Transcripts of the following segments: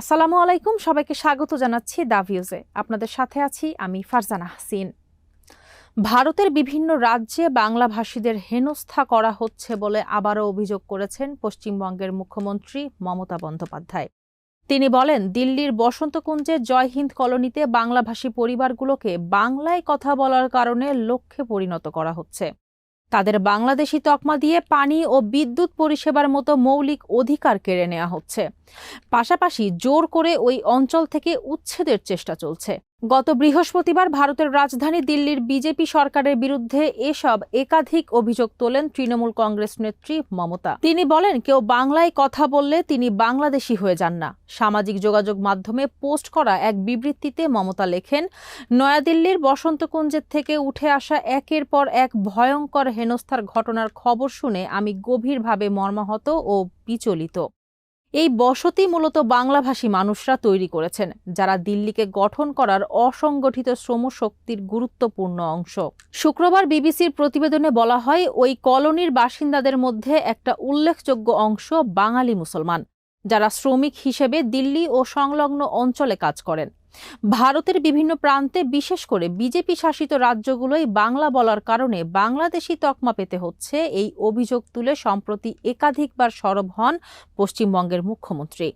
আসসালামু আলাইকুম, সবাইকে স্বাগত জানাচ্ছি দা ভিউজে। আপনাদের সাথে আছি আমি ফারজানা হাসিন। ভারতের বিভিন্ন রাজ্যে বাংলাভাষীদের হেনস্থা করা হচ্ছে বলে আবারও অভিযোগ করেছেন পশ্চিমবঙ্গের মুখ্যমন্ত্রী মমতা বন্দ্যোপাধ্যায়। তিনি বলেন, দিল্লির বসন্তকুঞ্জে জয় হিন্দ কলোনিতে বাংলাভাষী পরিবারগুলোকে বাংলায় কথা বলার কারণে লক্ষ্যে পরিণত করা হচ্ছে। তাদের বাংলাদেশি তকমা দিয়ে পানি ও বিদ্যুৎ পরিষেবার মতো মৌলিক অধিকার কেড়ে নেওয়া হচ্ছে। পাশাপাশি জোর করে ওই অঞ্চল থেকে উচ্ছেদের চেষ্টা চলছে। গত বৃহস্পতিবার ভারতের রাজধানী দিল্লির বিজেপি সরকারের বিরুদ্ধে এসব একাধিক অভিযোগ তোলেন তৃণমূল কংগ্রেস নেত্রী মমতা। তিনি বলেন, কেউ বাংলায় কথা বললে তিনি বাংলাদেশি হয়ে যান না। সামাজিক যোগাযোগ মাধ্যমে পোস্ট করা এক বিবৃতিতে মমতা লেখেন, নয়াদিল্লির বসন্তকুঞ্জের থেকে উঠে আসা একের পর এক ভয়ঙ্কর হেনস্থার ঘটনার খবর শুনে আমি গভীরভাবে মর্মাহত ও বিচলিত। এই বসতি মূলত বাংলাভাষী মানুষরা তৈরি করেছেন, যারা দিল্লিকে গঠন করার অসংগঠিত শ্রম শক্তির গুরুত্বপূর্ণ অংশ। শুক্রবার বিবিসির প্রতিবেদনে বলা হয়, ওই কলোনির বাসিন্দাদের মধ্যে একটা উল্লেখযোগ্য অংশ বাঙালি মুসলমান, যারা শ্রমিক হিসেবে দিল্লি ও সংলগ্ন অঞ্চলে কাজ করেন। ভারতের বিভিন্ন প্রান্তে, বিশেষ করে বিজেপি শাসিত রাজ্যগুলোই বাংলা বলার কারণে বাংলাদেশি তকমা পেতে হচ্ছে। এই অভিযোগ তুলে সম্প্রতি একাধিকবার সরব হন পশ্চিমবঙ্গের মুখ্যমন্ত্রী।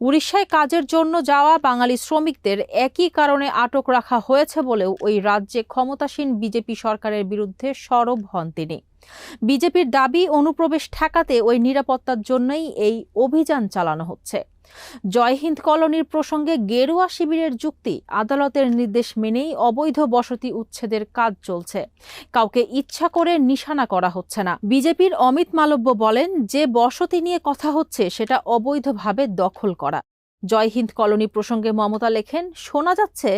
উড়িষ্যায় কাজের জন্য যাওয়া বাঙালি শ্রমিকদের একই কারণে আটক রাখা হয়েছে বলেও ওই রাজ্যে ক্ষমতাসীন বিজেপি সরকারের বিরুদ্ধে সরব হন তিনি। বিজেপির দাবি, অনুপ্রবেশ ঠেকাতে ওই নিরাপত্তার জন্যই এই অভিযান চালানো হচ্ছে। জয় হিন্দ কলোনির প্রসঙ্গে গেরুয়া শিবিরের যুক্তি আদালতের নির্দেশ মেনেই অবৈধ বসতি উচ্ছেদের কাজ চলছে। কাউকে ইচ্ছা করে নিশানা করা হচ্ছে না। বিজেপির অমিত মালব্য বলেন, যে বসতি নিয়ে কথা হচ্ছে সেটা অবৈধভাবে দখল করা। জয় হিন্দ কলোনি প্রসঙ্গে মমতা লেখেন, শোনা যাচ্ছে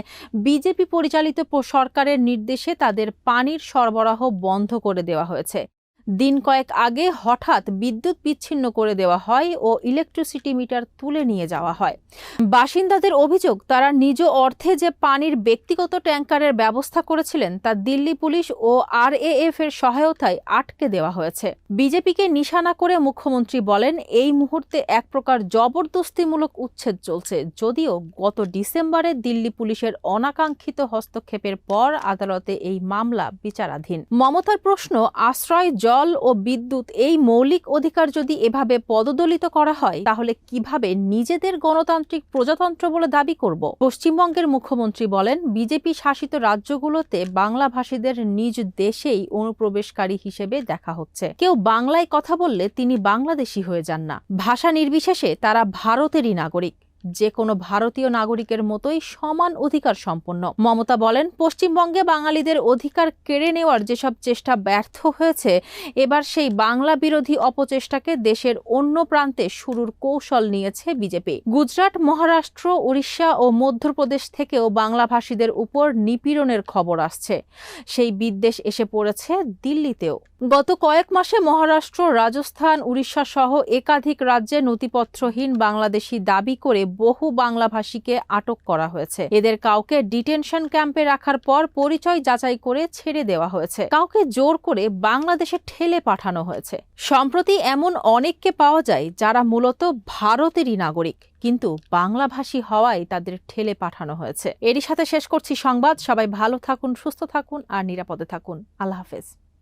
বিজেপি পরিচালিত সরকারের নির্দেশে তাদের পানির সরবরাহ বন্ধ করে দেওয়া হয়েছে। দিন কয়েক আগে হঠাৎ বিদ্যুৎ বিচ্ছিন্ন করে দেওয়া হয় ও ইলেকট্রিসিটি মিটার তুলে নিয়ে যাওয়া হয়। বাসিন্দাদের অভিযোগ, তারা নিজ অর্থে যে পানির ব্যক্তিগত ট্যাঙ্কারের ব্যবস্থা করেছিলেন তা দিল্লি পুলিশ ও আরএএফ এর সহায়তায় আটকে দেওয়া হয়েছে। বিজেপিকে নিশানা করে মুখ্যমন্ত্রী বলেন, এই মুহূর্তে এক প্রকার জবরদস্তিমূলক উচ্ছেদ চলছে। যদিও গত ডিসেম্বরে দিল্লি পুলিশের অনাকাঙ্ক্ষিত হস্তক্ষেপের পর আদালতে এই মামলা বিচারাধীন। মমতার প্রশ্ন, আশ্রয় জল ও বিদ্যুৎ এই মৌলিক অধিকার যদি এভাবে পদদলিত করা হয়, তাহলে কীভাবে নিজেদের গণতান্ত্রিক প্রজাতন্ত্র বলে দাবি করব? পশ্চিমবঙ্গের মুখ্যমন্ত্রী বলেন, বিজেপি শাসিত রাজ্যগুলোতে বাংলা ভাষীদের নিজ দেশেই অনুপ্রবেশকারী হিসেবে দেখা হচ্ছে। কেউ বাংলায় কথা বললে তিনি বাংলাদেশি হয়ে যান না। ভাষা নির্বিশেষে তারা ভারতেরই নাগরিক। যে কোনো ভারতীয় নাগরিকের মতোই সমান অধিকার সম্পন্ন। মমতা বলেন, পশ্চিমবঙ্গে বাঙালিদের অধিকার কেড়ে নেওয়ার যেসব চেষ্টা ব্যর্থ হয়েছে, এবার সেই বাংলা বিরোধী অপচেষ্টাকে দেশের অন্য প্রান্তে শুরুর কৌশল নিয়েছে বিজেপি। গুজরাট, মহারাষ্ট্র, উড়িষ্যা ও মধ্যপ্রদেশ থেকেও বাংলাভাষীদের উপর নিপীড়নের খবর আসছে। সেই বিদ্বেষ এসে পড়েছে দিল্লিতেও। গত কয়েক মাসে মহারাষ্ট্র, রাজস্থান, উড়িষ্যা সহ একাধিক রাজ্যে নথিপত্রহীন বাংলাদেশি দাবি করে বহু বাংলাভাষীকে আটক করা হয়েছে। এদের কাউকে ডিটেনশন ক্যাম্পে রাখার পর পরিচয় যাচাই করে ছেড়ে দেওয়া হয়েছে। কাউকে জোর করে বাংলাদেশে ঠেলে পাঠানো হয়েছে। সম্প্রতি এমন অনেককে পাওয়া যায় যারা মূলত ভারতেরই নাগরিক, কিন্তু বাংলাভাষী হওয়ায় তাদের ঠেলে পাঠানো হয়েছে। এরই সাথে শেষ করছি সংবাদ। সবাই ভালো থাকুন, সুস্থ থাকুন আর নিরাপদে থাকুন। আল্লাহ হাফেজ।